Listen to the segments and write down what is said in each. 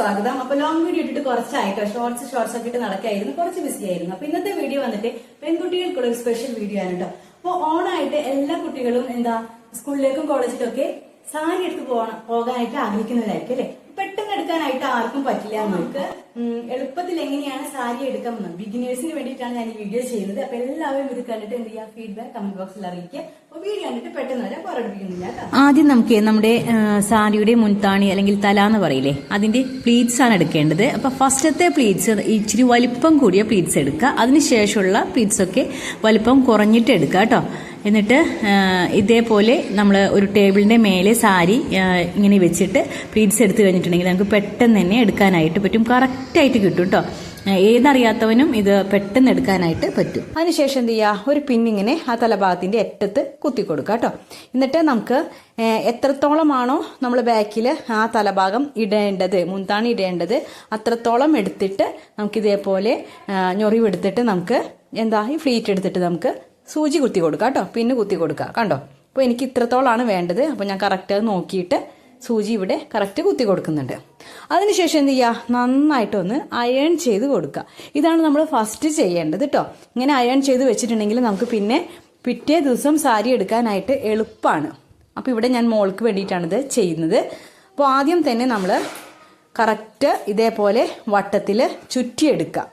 സ്വാഗതം. അപ്പൊ long video ഇട്ടിട്ട് കുറച്ചായിട്ടോ? ഷോർട്സ് ഷോർട്സ് ഒക്കെ ഇട്ട് നടക്കായിരുന്നു. കുറച്ച് ബിസി ആയിരുന്നു. അപ്പൊ ഇന്നത്തെ വീഡിയോ വന്നിട്ട് പെൺകുട്ടികൾക്കുള്ള ഒരു സ്പെഷ്യൽ വീഡിയോ ആണ് കേട്ടോ അപ്പൊ ഓണായിട്ട് എല്ലാ കുട്ടികളും എന്താ സ്കൂളിലേക്കും കോളേജിലും ഒക്കെ സാരി എടുത്ത് പോകാനായിട്ട് ആഗ്രഹിക്കുന്നവരായിരിക്കും അല്ലെ? പെട്ടെന്ന് എടുക്കാനായിട്ട് ആർക്കും പറ്റില്ല നമുക്ക് എളുപ്പത്തിൽ എങ്ങനെയാണ് സാരി എടുക്കാൻ ബിഗിനേഴ്സിന് വേണ്ടിയിട്ടാണ് ഞാൻ ഈ വീഡിയോ ചെയ്യുന്നത്. അപ്പൊ എല്ലാവരും ഇത് കണ്ടിട്ട് എന്ത് ചെയ്യുക? ഫീഡ്ബാക്ക് കമന്റ് ബോക്സിൽ അറിയിക്കുക. ആദ്യം നമുക്ക് നമ്മുടെ സാരിയുടെ മുൻതാണി അല്ലെങ്കിൽ തല എന്ന് പറയില്ലേ? അതിന്റെ പ്ലീറ്റ്സ് ആണ് എടുക്കേണ്ടത്. അപ്പൊ ഫസ്റ്റത്തെ പ്ലീറ്റ്സ് ഇച്ചിരി വലിപ്പം കൂടിയ പ്ലീറ്റ്സ് എടുക്കുക. അതിനുശേഷമുള്ള പ്ലീറ്റ്സ് ഒക്കെ വലിപ്പം കുറഞ്ഞിട്ട് എടുക്കുക കേട്ടോ. എന്നിട്ട് ഇതേപോലെ നമ്മൾ ഒരു ടേബിളിന്റെ മേലെ സാരി ഇങ്ങനെ വെച്ചിട്ട് പ്ലീറ്റ്സ് എടുത്തു കഴിഞ്ഞിട്ടുണ്ടെങ്കിൽ നമുക്ക് പെട്ടെന്ന് തന്നെ എടുക്കാനായിട്ട് പറ്റും. കറക്റ്റായിട്ട് കിട്ടും കേട്ടോ ഏതറിയാത്തവനും ഇത് പെട്ടെന്ന് എടുക്കാനായിട്ട് പറ്റും. അതിനുശേഷം എന്ത് ചെയ്യുക ഒരു പിന്നിങ്ങനെ ആ തലഭാഗത്തിന്റെ അറ്റത്ത് കുത്തി കൊടുക്കുക കേട്ടോ എന്നിട്ട് നമുക്ക് എത്രത്തോളമാണോ നമ്മൾ ബാക്കിൽ ആ തലഭാഗം ഇടേണ്ടത് മുൻതാണി ഇടേണ്ടത് അത്രത്തോളം എടുത്തിട്ട് നമുക്കിതേപോലെ ഞൊറിവെടുത്തിട്ട് നമുക്ക് എന്താ ഈ ഫ്ലീറ്റ് എടുത്തിട്ട് നമുക്ക് സൂചി കുത്തി കൊടുക്കുക കേട്ടോ. പിന്നെ കുത്തി കൊടുക്കുക കണ്ടോ? അപ്പോൾ എനിക്ക് ഇത്രത്തോളമാണ് വേണ്ടത്. അപ്പോൾ ഞാൻ കറക്റ്റ് അത് നോക്കിയിട്ട് സൂചി ഇവിടെ കറക്റ്റ് കുത്തി കൊടുക്കുന്നുണ്ട്. അതിനുശേഷം എന്ത് ചെയ്യുക നന്നായിട്ടൊന്ന് അയൺ ചെയ്ത് കൊടുക്കുക ഇതാണ് നമ്മൾ ഫസ്റ്റ് ചെയ്യേണ്ടത് കേട്ടോ ഇങ്ങനെ അയൺ ചെയ്ത് വെച്ചിട്ടുണ്ടെങ്കിൽ നമുക്ക് പിന്നെ പിറ്റേ ദിവസം സാരി എടുക്കാനായിട്ട് എളുപ്പമാണ് അപ്പോൾ ഇവിടെ ഞാൻ മോൾക്ക് വേണ്ടിയിട്ടാണിത് ചെയ്യുന്നത്. അപ്പോൾ ആദ്യം തന്നെ നമ്മൾ കറക്റ്റ് ഇതേപോലെ വട്ടത്തിൽ ചുറ്റിയെടുക്കുക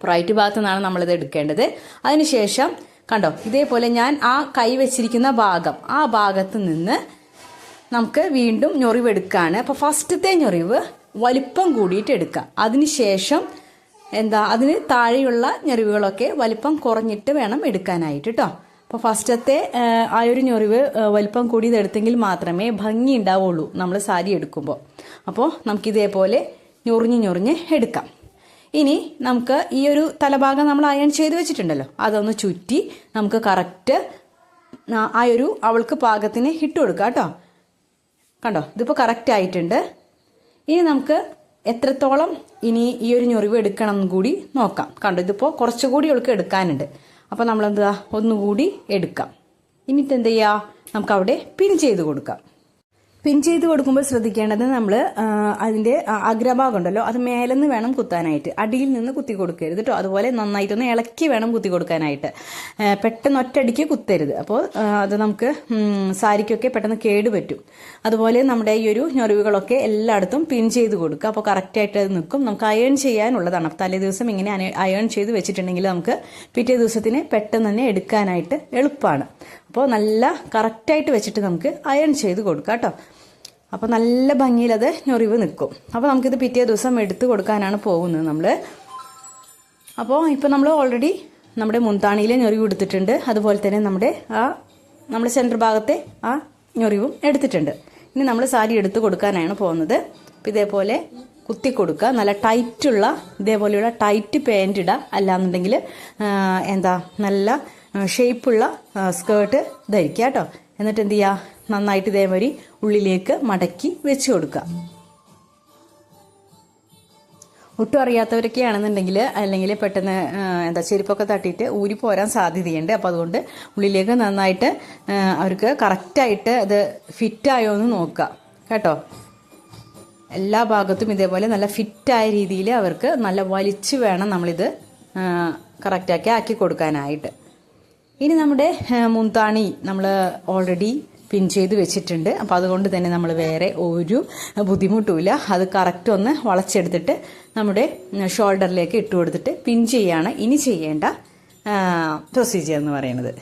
റൈറ്റ് ഭാഗത്തു നിന്നാണ് നമ്മളിത് എടുക്കേണ്ടത്. അതിനുശേഷം കണ്ടോ ഇതേപോലെ ഞാൻ ആ കൈ വെച്ചിരിക്കുന്ന ഭാഗം ആ ഭാഗത്ത് നിന്ന് നമുക്ക് വീണ്ടും ഞൊറിവ് എടുക്കുകയാണ് അപ്പോൾ ഫസ്റ്റത്തെ ഞൊറിവ് വലിപ്പം കൂടിയിട്ട് എടുക്കുക അതിനുശേഷം എന്താ അതിന് താഴെയുള്ള ഞെറിവുകളൊക്കെ വലിപ്പം കുറഞ്ഞിട്ട് വേണം എടുക്കാനായിട്ട് കേട്ടോ അപ്പോൾ ഫസ്റ്റത്തെ ആ, ഒരു ഞൊറിവ് വലിപ്പം കൂടിയത് എടുത്തെങ്കിൽ മാത്രമേ ഭംഗി ഉണ്ടാവുള്ളൂ നമ്മൾ സാരി എടുക്കുമ്പോൾ അപ്പോൾ നമുക്കിതേപോലെ ഞൊറിഞ്ഞ് ഞൊറിഞ്ഞ് എടുക്കാം. ഇനി നമുക്ക് ഈ ഒരു തലഭാഗം നമ്മൾ അയൺ ചെയ്ത് വെച്ചിട്ടുണ്ടല്ലോ. അതൊന്ന് ചുറ്റി നമുക്ക് കറക്റ്റ് ആ ഒരു അവൾക്ക് പാകത്തിന് ഇട്ട് കൊടുക്കുക കേട്ടോ. കണ്ടോ? ഇതിപ്പോൾ കറക്റ്റ് ആയിട്ടുണ്ട്. ഇനി നമുക്ക് എത്രത്തോളം ഇനി ഈ ഒരു ഞൊറിവ് എടുക്കണം കൂടി നോക്കാം. കണ്ടോ? ഇതിപ്പോൾ കുറച്ചുകൂടി അവൾക്ക് എടുക്കാനുണ്ട്. അപ്പോൾ നമ്മളെന്താ? ഒന്നുകൂടി എടുക്കാം. ഇനിയിട്ട് എന്ത് ചെയ്യുക നമുക്ക് അവിടെ പിൻ ചെയ്ത് കൊടുക്കാം. പിൻ ചെയ്ത് കൊടുക്കുമ്പോൾ ശ്രദ്ധിക്കേണ്ടത് നമ്മൾ അതിന്റെ അഗ്രഭാഗം ഉണ്ടല്ലോ അത് മേലെന്ന് വേണം കുത്താനായിട്ട്. അടിയിൽ നിന്ന് കുത്തി കൊടുക്കരുത് കേട്ടോ അതുപോലെ നന്നായിട്ടൊന്ന് ഇളക്കി വേണം കുത്തി കൊടുക്കാനായിട്ട്. പെട്ടെന്ന് ഒറ്റയടിക്ക് കുത്തരുത്. അപ്പോൾ അത് നമുക്ക് സാരിക്കൊക്കെ പെട്ടെന്ന് കേട് പറ്റും. അതുപോലെ നമ്മുടെ ഈ ഒരു ഞൊറിവുകളൊക്കെ എല്ലായിടത്തും പിൻ ചെയ്ത് കൊടുക്കുക. അപ്പോൾ കറക്റ്റായിട്ട് അത് നിൽക്കും. നമുക്ക് അയൺ ചെയ്യാനുള്ളതാണ്. അപ്പോൾ തലേ ദിവസം ഇങ്ങനെ അയൺ ചെയ്ത് വെച്ചിട്ടുണ്ടെങ്കിൽ നമുക്ക് പിറ്റേ ദിവസത്തിന് പെട്ടെന്ന് തന്നെ എടുക്കാനായിട്ട് എളുപ്പമാണ് അപ്പോൾ നല്ല കറക്റ്റായിട്ട് വെച്ചിട്ട് നമുക്ക് അയൺ ചെയ്ത് കൊടുക്കാം കേട്ടോ. അപ്പോൾ നല്ല ഭംഗിയിലത് ഞൊറിവ് നിൽക്കും. അപ്പോൾ നമുക്കിത് പിറ്റേ ദിവസം എടുത്തു കൊടുക്കാനാണ് പോകുന്നത് നമ്മൾ അപ്പോൾ ഇപ്പോൾ നമ്മൾ ഓൾറെഡി നമ്മുടെ മുന്താണിയിലെ ഞൊറിവ് എടുത്തിട്ടുണ്ട്. അതുപോലെ തന്നെ നമ്മുടെ ആ നമ്മുടെ സെന്റർ ഭാഗത്തെ ആ ഞൊറിവും എടുത്തിട്ടുണ്ട്. ഇനി നമ്മൾ സാരി എടുത്ത് കൊടുക്കാനാണ് പോകുന്നത്. ഇതേപോലെ കുത്തി കൊടുക്കുക നല്ല ടൈറ്റുള്ള ഇതേപോലെയുള്ള ടൈറ്റ് പാന്റ് ഇടുക. അല്ലാന്നുണ്ടെങ്കിൽ എന്താ നല്ല ഷേപ്പുള്ള സ്കേർട്ട് ധരിക്കുക കേട്ടോ. എന്നിട്ട് എന്ത് ചെയ്യുക? നന്നായിട്ട് ഇതേമാതിരി ഉള്ളിലേക്ക് മടക്കി വെച്ച് കൊടുക്കുക. ഒട്ടും അറിയാത്തവരൊക്കെ ആണെന്നുണ്ടെങ്കിൽ അല്ലെങ്കിൽ പെട്ടെന്ന് എന്താ ചെരുപ്പൊക്കെ തട്ടിയിട്ട് ഊരി പോരാൻ സാധ്യതയുണ്ട്. അപ്പോൾ അതുകൊണ്ട് ഉള്ളിലേക്ക് നന്നായിട്ട് അവർക്ക് കറക്റ്റായിട്ട് അത് ഫിറ്റായോ എന്ന് നോക്കുക. കേട്ടോ? എല്ലാ ഭാഗത്തും ഇതേപോലെ നല്ല ഫിറ്റായ രീതിയിൽ അവർക്ക് നല്ല വലിച്ചു വേണം നമ്മളിത് കറക്റ്റാക്കി ആക്കി കൊടുക്കാനായിട്ട്. ഇനി നമ്മുടെ മുന്താണി നമ്മൾ ഓൾറെഡി പിൻ ചെയ്ത് വെച്ചിട്ടുണ്ട്. അപ്പോൾ അതുകൊണ്ട് തന്നെ നമ്മൾ വേറെ ഒരു ബുദ്ധിമുട്ടുമില്ല. അത് കറക്റ്റ് ഒന്ന് വളച്ചെടുത്തിട്ട് നമ്മുടെ ഷോൾഡറിലേക്ക് ഇട്ട് കൊടുത്തിട്ട് പിൻ ചെയ്യാണ്. ഇനി ചെയ്യേണ്ട പ്രൊസീജിയർ എന്ന് പറയുന്നത്.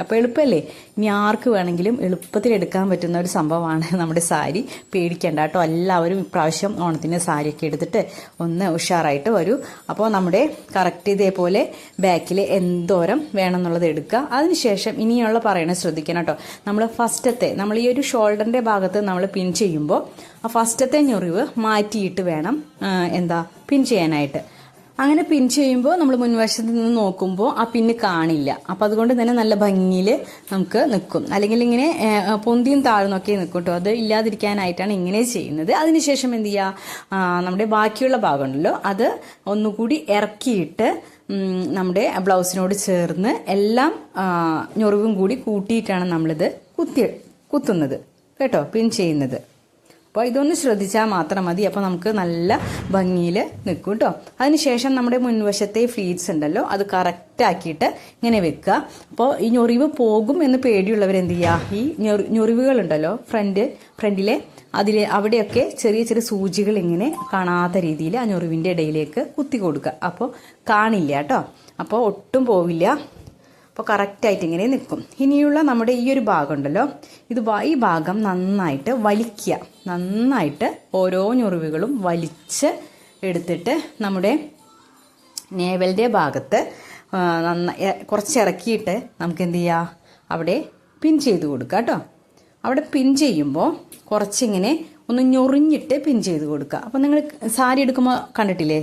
അപ്പോൾ എളുപ്പമല്ലേ ഇനി ആർക്ക് വേണമെങ്കിലും എളുപ്പത്തിൽ എടുക്കാൻ പറ്റുന്ന ഒരു സംഭവമാണ് നമ്മുടെ സാരി. പേടിക്കേണ്ട കേട്ടോ. എല്ലാവരും ഇപ്രാവശ്യം ഓണത്തിന് സാരിയൊക്കെ എടുത്തിട്ട് ഒന്ന് ഉഷാറായിട്ട് വരൂ. അപ്പോൾ നമ്മുടെ കറക്റ്റ് ഇതേപോലെ ബാക്കിൽ എന്തോരം വേണമെന്നുള്ളത് എടുക്കുക. അതിനുശേഷം ഇനിയുള്ള പറയണത് ശ്രദ്ധിക്കണം കേട്ടോ. നമ്മൾ ഫസ്റ്റത്തെ നമ്മൾ ഈ ഒരു ഷോൾഡറിന്റെ ഭാഗത്ത് നമ്മൾ പിൻ ചെയ്യുമ്പോൾ ആ ഫസ്റ്റത്തെ ഞൊറിവ് മാറ്റിയിട്ട് വേണം എന്താ പിൻ ചെയ്യാനായിട്ട്. അങ്ങനെ പിൻ ചെയ്യുമ്പോൾ നമ്മൾ മുൻവശത്ത് നിന്ന് നോക്കുമ്പോൾ ആ പിന്ന് കാണില്ല. അപ്പം അതുകൊണ്ട് തന്നെ നല്ല ഭംഗിയിൽ നമുക്ക് നിൽക്കും അല്ലെങ്കിൽ ഇങ്ങനെ പൊന്തിയും താഴ്ന്നൊക്കെ നിൽക്കും കേട്ടോ അത് ഇല്ലാതിരിക്കാനായിട്ടാണ് ഇങ്ങനെ ചെയ്യുന്നത്. അതിനുശേഷം എന്ത് ചെയ്യുക നമ്മുടെ ബാക്കിയുള്ള ഭാഗം ഉണ്ടല്ലോ അത് ഒന്നുകൂടി ഇറക്കിയിട്ട് നമ്മുടെ ബ്ലൗസിനോട് ചേർന്ന് എല്ലാം ഞൊറിവും കൂടി കൂട്ടിയിട്ടാണ് നമ്മളിത് കുത്തി കുത്തുന്നത്. കേട്ടോ? പിൻ ചെയ്യുന്നത്. അപ്പോൾ ഇതൊന്ന് ശ്രദ്ധിച്ചാൽ മാത്രം മതി. അപ്പോൾ നമുക്ക് നല്ല ഭംഗിയിൽ നിൽക്കും കേട്ടോ അതിനുശേഷം നമ്മുടെ മുൻവശത്തെ ഫ്ലീറ്റ്സ് ഉണ്ടല്ലോ അത് കറക്റ്റാക്കിയിട്ട് ഇങ്ങനെ വെക്കുക. അപ്പോൾ ഈ ഞൊറിവ് പോകും എന്ന് പേടിയുള്ളവർ എന്ത് ചെയ്യുക ഈ ഞൊറി ഞൊറിവുകളുണ്ടല്ലോ ഫ്രണ്ട് ഫ്രണ്ടിലെ അതിൽ അവിടെയൊക്കെ ചെറിയ ചെറിയ സൂചികൾ ഇങ്ങനെ കാണാത്ത രീതിയിൽ ആ ഞൊറിവിന്റെ ഇടയിലേക്ക് കുത്തി കൊടുക്കുക. അപ്പോൾ കാണില്ല കേട്ടോ അപ്പോൾ ഒട്ടും പോവില്ല. അപ്പോൾ കറക്റ്റായിട്ട് ഇങ്ങനെ നിൽക്കും. ഇനിയുള്ള നമ്മുടെ ഈ ഒരു ഭാഗം ഉണ്ടല്ലോ ഇത് ഈ ഭാഗം നന്നായിട്ട് വലിക്കുക. നന്നായിട്ട് ഓരോ ഞൊറിവുകളും വലിച്ച് എടുത്തിട്ട് നമ്മുടെ നേവലിന്റെ ഭാഗത്ത് നന്നായി കുറച്ച് ഇറക്കിയിട്ട് നമുക്ക് എന്ത് ചെയ്യുക അവിടെ പിൻ ചെയ്ത് കൊടുക്കുക കേട്ടോ. അവിടെ പിൻ ചെയ്യുമ്പോൾ കുറച്ചിങ്ങനെ ഒന്ന് ഞൊറിഞ്ഞിട്ട് പിൻ ചെയ്ത് കൊടുക്കുക. അപ്പോൾ നിങ്ങൾ സാരി എടുക്കുമ്പോൾ കണ്ടിട്ടില്ലേ?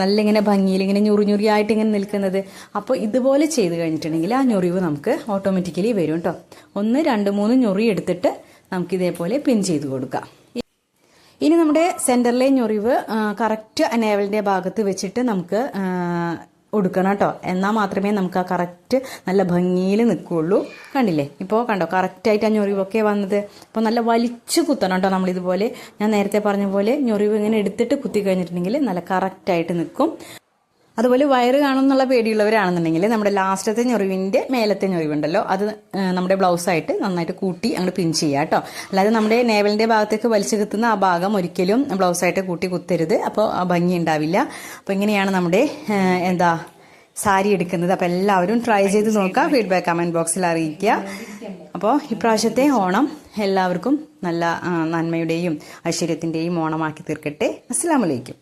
നല്ല ഇങ്ങനെ ഭംഗിയിൽ ഇങ്ങനെ ഞൊറി ഞൊറിയായിട്ട് ഇങ്ങനെ നിൽക്കുന്നത്. അപ്പോൾ ഇതുപോലെ ചെയ്ത് കഴിഞ്ഞിട്ടുണ്ടെങ്കിൽ ആ ഞൊറിവ് നമുക്ക് ഓട്ടോമാറ്റിക്കലി വരും കേട്ടോ ഒന്ന് രണ്ട് മൂന്ന് ഞൊറി എടുത്തിട്ട് നമുക്ക് ഇതേപോലെ പിൻ ചെയ്ത് കൊടുക്കാം. ഇനി നമ്മുടെ സെന്ററിലെ ഞൊറിവ് കറക്റ്റ് നേവലിന്റെ ഭാഗത്ത് വെച്ചിട്ട് നമുക്ക് ആ, ഉടുക്കണം കേട്ടോ. എന്നാൽ മാത്രമേ നമുക്ക് ആ കറക്റ്റ് നല്ല ഭംഗിയിൽ നിൽക്കുകയുള്ളൂ. കണ്ടില്ലേ? ഇപ്പോൾ കണ്ടോ? കറക്റ്റായിട്ട് ആ ഞൊറിവൊക്കെ വന്നത്. അപ്പോൾ നല്ല വലിച്ചു കുത്തണം കേട്ടോ നമ്മളിതുപോലെ. ഞാൻ നേരത്തെ പറഞ്ഞ പോലെ ഞൊറിവ് ഇങ്ങനെ എടുത്തിട്ട് കുത്തി കഴിഞ്ഞിട്ടുണ്ടെങ്കിൽ നല്ല കറക്റ്റായിട്ട് നിൽക്കും. അതുപോലെ വയറ് കാണും എന്നുള്ള പേടിയുള്ളവരാണെന്നുണ്ടെങ്കിൽ നമ്മുടെ ലാസ്റ്റത്തെ ഞൊറിവിന്റെ മേലത്തെ ഞൊറിവുണ്ടല്ലോ അത് നമ്മുടെ ബ്ലൗസായിട്ട് നന്നായിട്ട് കൂട്ടി അങ്ങോട്ട് പിൻ ചെയ്യുക കേട്ടോ അല്ലാതെ നമ്മുടെ നേവലിന്റെ ഭാഗത്തേക്ക് വലിച്ചു കുത്തുന്ന ആ ഭാഗം ഒരിക്കലും ബ്ലൗസായിട്ട് കൂട്ടി കുത്തരുത്. അപ്പോൾ ഭംഗി ഉണ്ടാവില്ല. അപ്പോൾ ഇങ്ങനെയാണ് നമ്മുടെ എന്താ സാരി എടുക്കുന്നത്. അപ്പോൾ എല്ലാവരും ട്രൈ ചെയ്ത് നോക്കുക ഫീഡ്ബാക്ക് കമന്റ് ബോക്സിൽ അറിയിക്കുക. അപ്പോൾ ഇപ്രാവശ്യത്തെ ഓണം എല്ലാവർക്കും നല്ല നന്മയുടെയും ഐശ്വര്യത്തിന്റെയും ഓണമാക്കി തീർക്കട്ടെ. അസ്സാം വലൈക്കും